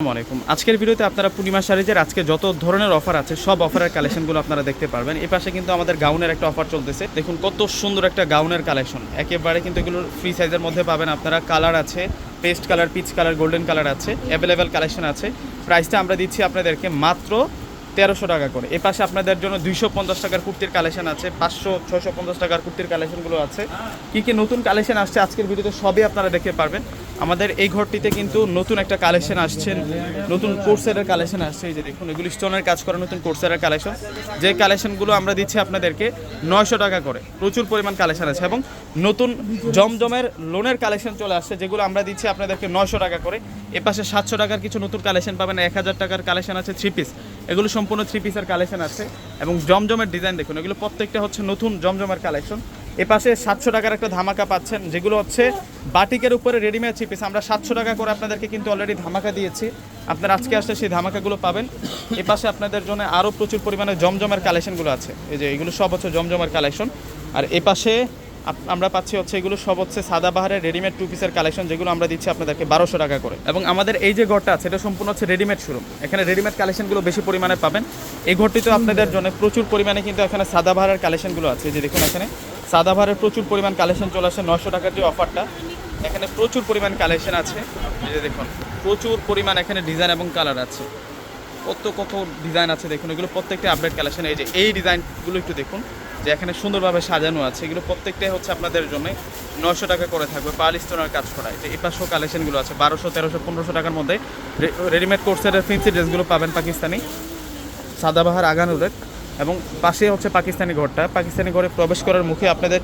আসসালামু আলাইকুম। আজকের ভিডিওতে আপনারা পূর্ণিমা শাড়িজের আজকে যত ধরনের অফার আছে, সব অফারের কালেকশনগুলো আপনারা দেখতে পারবেন। এই পাশে কিন্তু আমাদের গাউনের একটা অফার চলতেছে। দেখুন কত সুন্দর একটা গাউনের কালেকশন। একেবারে কিন্তু এগুলো ফ্রি সাইজের মধ্যে পাবেন আপনারা। কালার আছে paste colour peach colour golden colour আছে অ্যাভেলেবেল কালেকশন আছে। প্রাইসটা আমরা দিচ্ছি আপনাদেরকে মাত্র তেরোশো টাকা করে। এ পাশে আপনাদের জন্য দুইশো পঞ্চাশ টাকার কুর্তির কালেকশন আছে, পাঁচশো ছশো পঞ্চাশ টাকার কুর্তির কালেকশনগুলো আছে। কী কী নতুন কালেকশন আসছে আজকের ভিডিওতে সবই আপনারা দেখতে পারবেন। আমাদের এই ঘরটিতে কিন্তু নতুন একটা কালেকশন আসছেন নতুন কোর্সের কালেকশন আসছে, এই যে দেখুন, এগুলি স্টোনের কাজ করা নতুন কোর্সের কালেকশন যে কালেকশনগুলো আমরা দিচ্ছি আপনাদেরকে নয়শো টাকা করে, প্রচুর পরিমাণ কালেকশন আছে এবং নতুন জমজমের লোনের কালেকশন চলে আসছে, যেগুলো আমরা দিচ্ছি আপনাদেরকে নয়শো টাকা করে। এ পাশে সাতশো টাকার কিছু নতুন কালেকশন পাবেন, এক হাজার টাকার কালেকশন আছে থ্রি পিস এগুলো সম্পূর্ণ থ্রি পিসের কালেকশন আছে এবং জমজমের ডিজাইন দেখুন, এগুলো প্রত্যেকটা হচ্ছে নতুন জমজমের কালেকশন এ পাশে সাতশো টাকার একটা ধামাকা পাচ্ছেন, যেগুলো হচ্ছে বাটিকের উপরে রেডিমেড থ্রি পিস আমরা সাতশো টাকা করে আপনাদেরকে কিন্তু অলরেডি ধামাকা দিয়েছি। আপনারা আজকে আসলে সেই ধামাকাগুলো পাবেন। এ পাশে আপনাদের জন্য আরও প্রচুর পরিমাণে জমজমের কালেকশনগুলো আছে। এই যে এগুলো সব হচ্ছে জমজমের কালেকশন আর এ পাশে আমরা পাচ্ছি হচ্ছে এগুলো সব হচ্ছে সাদাবাহারের রেডিমেড টু পিসের কালেকশন যেগুলো আমরা দিচ্ছি আপনাদেরকে বারোশো টাকা করে। এবং আমাদের এই যে ঘরটা আছে, এটা সম্পূর্ণ হচ্ছে রেডিমেড শোরুম এখানে রেডিমেড কালেকশনগুলো বেশি পরিমাণে পাবেন। এই ঘরটিতেও আপনাদের জন্য প্রচুর পরিমাণে কিন্তু এখানে সাদাবাহারের কালেকশনগুলো আছে। যে দেখুন এখানে। সাদাবাহারের প্রচুর পরিমাণ কালেকশন চলে আসে। নশো টাকার যে অফারটা এখানে প্রচুর পরিমাণ কালেকশন আছে। যে দেখুন, প্রচুর পরিমাণ এখানে ডিজাইন এবং কালার আছে। কত কত ডিজাইন আছে দেখুন, এগুলো প্রত্যেকটা আপডেট কালেকশন এই যে এই ডিজাইনগুলো একটু দেখুন, যে এখানে সুন্দরভাবে সাজানো আছে। এগুলো প্রত্যেকটাই হচ্ছে আপনাদের জন্য নশো টাকা করে থাকবে পাল স্টোনের কাজ করা। যে এই পাঁচশো কালেকশনগুলো আছে, বারোশো, তেরোশো, পনেরোশো টাকার মধ্যে। রেডিমেড কোর্সের ফিন্সি ড্রেসগুলো পাবেন পাকিস্তানি। সাদাবাহার আগানুরের এবং পাশে হচ্ছে পাকিস্তানি ঘরটা। পাকিস্তানি ঘরে প্রবেশ করার মুখে আপনাদের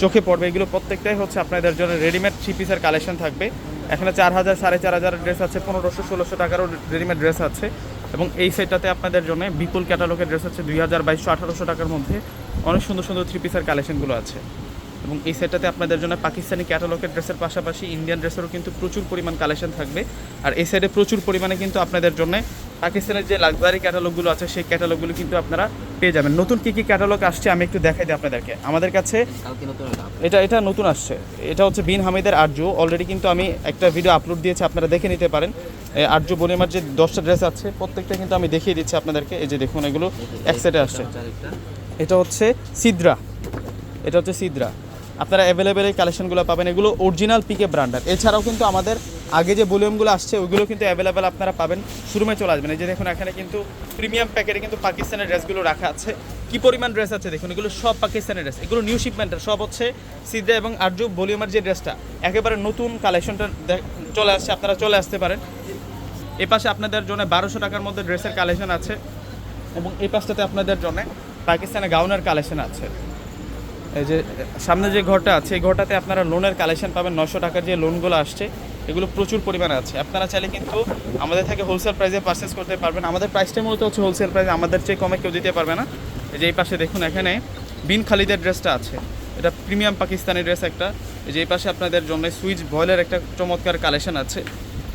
চোখে পড়বে। এগুলো প্রত্যেকটাই হচ্ছে আপনাদের জন্য রেডিমেড থ্রি পিসের কালেকশন থাকবে। এখানে চার হাজার, সাড়ে চার হাজার ড্রেস আছে, পনেরোশো, ষোলোশো টাকারও রেডিমেড ড্রেস আছে। এবং এই সেটটাতে আপনাদের জন্য বিপুল ক্যাটালগের ড্রেস আছে দুই হাজার বাইশশো, আঠারোশো টাকার মধ্যে। অনেক সুন্দর সুন্দর থ্রি পিসের কালেকশনগুলো আছে। এবং এই সেটটাতে আপনাদের জন্য পাকিস্তানি ক্যাটালগের ড্রেসের পাশাপাশি ইন্ডিয়ান ড্রেসেরও কিন্তু প্রচুর পরিমাণ কালেকশন থাকবে। আর এই সাইডে প্রচুর পরিমাণে কিন্তু আপনাদের জন্য পাকিস্তানের যে লাক্সারি ক্যাটালগুলো আছে সেই ক্যাটালগুলো কিন্তু আপনারা পেয়ে যাবেন। নতুন কী কী ক্যাটালগ আসছে আমি একটু দেখাই দিই আপনাদেরকে। আমাদের কাছে এটা এটা নতুন আসছে। এটা হচ্ছে বিন হামিদের আর্য অলরেডি কিন্তু আমি একটা ভিডিও আপলোড দিয়েছি আপনারা দেখে নিতে পারেন। আর্য বনিমার যে দশটা ড্রেস আছে। প্রত্যেকটা কিন্তু আমি দেখিয়ে দিচ্ছি আপনাদেরকে। এই যে দেখুন এগুলো এক সেটে আসছে। এটা হচ্ছে সিদ্রা। এটা হচ্ছে সিদ্রা। আপনারা অ্যাভেলেবেল এই কালেকশনগুলো পাবেন। এগুলো অরিজিনাল পিকে ব্র্যান্ডার এছাড়াও কিন্তু আমাদের আগে যে ভলিউমগুলো আসছে ওইগুলো কিন্তু অ্যাভেলেবেল আপনারা পাবেন। শুরুমে চলে আসবেন। এই যে দেখুন, এখানে কিন্তু প্রিমিয়াম প্যাকেটে কিন্তু পাকিস্তানের ড্রেসগুলো রাখা আছে। কি পরিমাণ ড্রেস আছে দেখুন, এগুলো সব পাকিস্তানের ড্রেস এগুলো নিউ শিপমেন্টের সব হচ্ছে সিদ্রা এবং আরজু ভলিউমের যে ড্রেসটা একেবারে নতুন কালেকশনটা চলে আসছে, আপনারা চলে আসতে পারেন। এ পাশে আপনাদের জন্য বারোশো টাকার মধ্যে ড্রেসের কালেকশন আছে এবং এই পাশটাতে আপনাদের জন্য পাকিস্তানে গাউনের কালেকশন আছে। এই যে সামনে যে ঘরটা আছে, এই ঘরটাতে আপনারা লোনের কালেকশন পাবেন। নশো টাকার যে লোনগুলো আসছে এগুলো প্রচুর পরিমাণে আছে। আপনারা চাইলে কিন্তু আমাদের থেকে হোলসেল প্রাইসে পারচেস করতে পারবেন। আমাদের প্রাইসটা মূলত হচ্ছে হোলসেল প্রাইস আমাদের চেয়ে কমে কেউ দিতে পারবে না। এই যে এই পাশে দেখুন এখানে বিন খালিদের ড্রেসটা আছে। এটা প্রিমিয়াম পাকিস্তানি ড্রেস একটা। এই যে এই পাশে আপনাদের জন্য সুইচ ভয়েলের একটা চমৎকার কালেকশন আছে।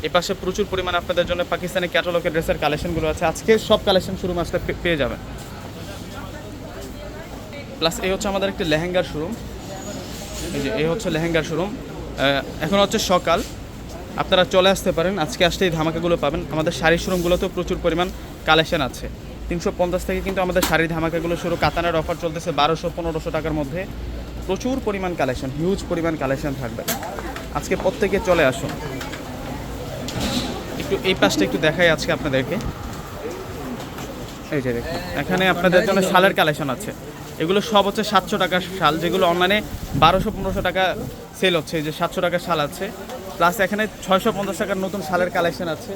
এই পাশে প্রচুর পরিমাণে আপনাদের জন্য পাকিস্তানি ক্যাটালগের ড্রেসের কালেকশনগুলো আছে। আজকে সব কালেকশন শুরু মাসটা পেয়ে যাবেন। প্লাস এই হচ্ছে আমাদের একটি লেহেঙ্গার শোরুম এই যে, এই হচ্ছে লেহেঙ্গার শোরুম এখন হচ্ছে সকাল। আপনারা চলে আসতে পারেন। আজকে আসতে এই ধামাকাগুলো পাবেন। আমাদের শাড়ি শোরুমগুলোতেও প্রচুর পরিমাণ কালেকশন আছে। তিনশো পঞ্চাশ থেকে কিন্তু আমাদের শাড়ির ধামাকাগুলো শুরু। কাতানের অফার চলতেছে বারোশো, পনেরোশো টাকার মধ্যে। প্রচুর পরিমাণ কালেকশন হিউজ পরিমাণ কালেকশন থাকবে। আজকে প্রত্যেকে চলে আসুন। একটু এই পাশটা একটু দেখাই আজকে আপনাদেরকে। এই যে দেখুন, এখানে আপনাদের জন্য শালের কালেকশন আছে। এগুলো সব হচ্ছে সাতশো টাকার শাল, যেগুলো অনলাইনে বারোশো, পনেরোশো টাকা সেল হচ্ছে। যে সাতশো টাকার শাল আছে। প্লাস এখানে ছয়শো পঞ্চাশ টাকার নতুন শালের কালেকশন আছে।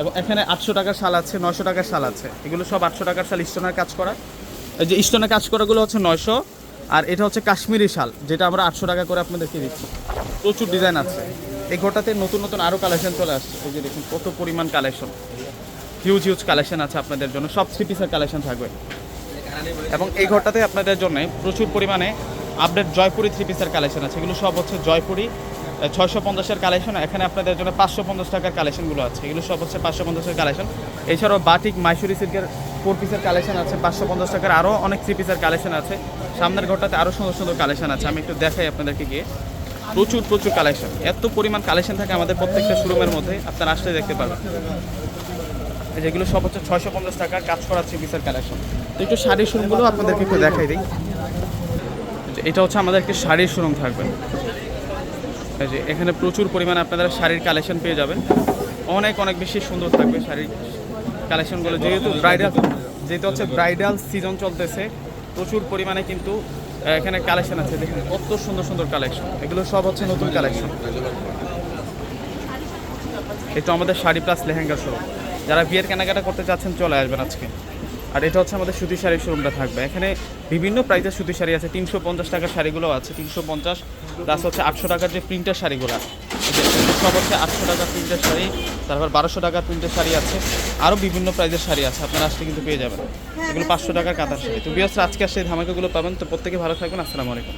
এবং এখানে আটশো টাকার শাল আছে, নয়শো টাকার শাল আছে। এগুলো সব আটশো টাকার শাল স্টোনের কাজ করা। এই যে স্টোনের কাজ করাগুলো হচ্ছে নয়শো। আর এটা হচ্ছে কাশ্মীরি শাল, যেটা আমরা আটশো টাকা করে আপনাদেরকে দিচ্ছি। প্রচুর ডিজাইন আছে। এই ঘরটাতে নতুন নতুন আরও কালেকশন চলে আসছে। এই যে দেখুন, কত পরিমাণ কালেকশন হিউজ হিউজ কালেকশন আছে আপনাদের জন্য। সব থ্রি পিসের কালেকশন থাকবে। এবং এই ঘরটাতে আপনাদের জন্য প্রচুর পরিমাণে আপডেট জয়পুরি থ্রি পিসের কালেকশন আছে। এগুলো সব হচ্ছে জয়পুরি ছয়শো পঞ্চাশের কালেকশন এখানে আপনাদের জন্য পাঁচশো পঞ্চাশ টাকার কালেকশনগুলো আছে। এগুলো সব হচ্ছে পাঁচশো পঞ্চাশের কালেকশন এছাড়াও বাটিক মাইসুরি সিল্কের ফোর পিসের কালেকশন আছে, পাঁচশো পঞ্চাশ টাকার আরও অনেক থ্রি পিসের কালেকশন আছে। সামনের ঘরটাতে আরও সুন্দর সুন্দর কালেকশন আছে, আমি একটু দেখাই আপনাদেরকে গিয়ে। প্রচুর প্রচুর কালেকশন এত পরিমাণ কালেকশন থাকে আমাদের প্রত্যেকটা শোরুমের মধ্যে, আপনারা আসলে দেখতে পারবেন। এই যেগুলো সব হচ্ছে ছয়শো পঞ্চাশ টাকার কাজ করা থ্রি পিসের কালেকশন তো একটু শাড়ির শোরুমগুলো আপনাদেরকে একটু দেখাই দিই। এটা হচ্ছে আমাদের একটি শাড়ির শোরুম থাকবে। যে, এখানে প্রচুর পরিমাণে আপনারা শাড়ির কালেকশন পেয়ে যাবেন। অনেক অনেক বেশি সুন্দর থাকবে শাড়ির কালেকশনগুলো যেহেতু ব্রাইডাল যেহেতু হচ্ছে ব্রাইডাল সিজন চলতেছে, প্রচুর পরিমাণে কিন্তু এখানে কালেকশন আছে। দেখুন কত সুন্দর সুন্দর কালেকশন এগুলো সব হচ্ছে নতুন কালেকশন এটা আমাদের শাড়ি প্লাস লেহেঙ্গা শোরুম যারা বিয়ের কেনাকাটা করতে চাচ্ছেন, চলে আসবেন আজকে। আর এটা হচ্ছে আমাদের সুতি শাড়ির শোরুমটা থাকবে। এখানে বিভিন্ন প্রাইসের সুতি শাড়ি আছে তিনশো পঞ্চাশ টাকার শাড়িগুলো আছে তিনশো পঞ্চাশ। প্লাস হচ্ছে আটশো টাকার যে প্রিন্টার শাড়িগুলো সব হচ্ছে আটশো টাকার প্রিন্টের শাড়ি তারপর বারোশো টাকার প্রিন্টের শাড়ি আছে। আরও বিভিন্ন প্রাইজের শাড়ি আছে আপনারা আসলে কিন্তু পেয়ে যাবেন। এগুলো পাঁচশো টাকার কাতার শাড়ি। তো বিয়াস আজকে আসলে ধামাকাগুলো পাবেন। তো প্রত্যেকে ভালো থাকবেন। আসসালামু আলাইকুম।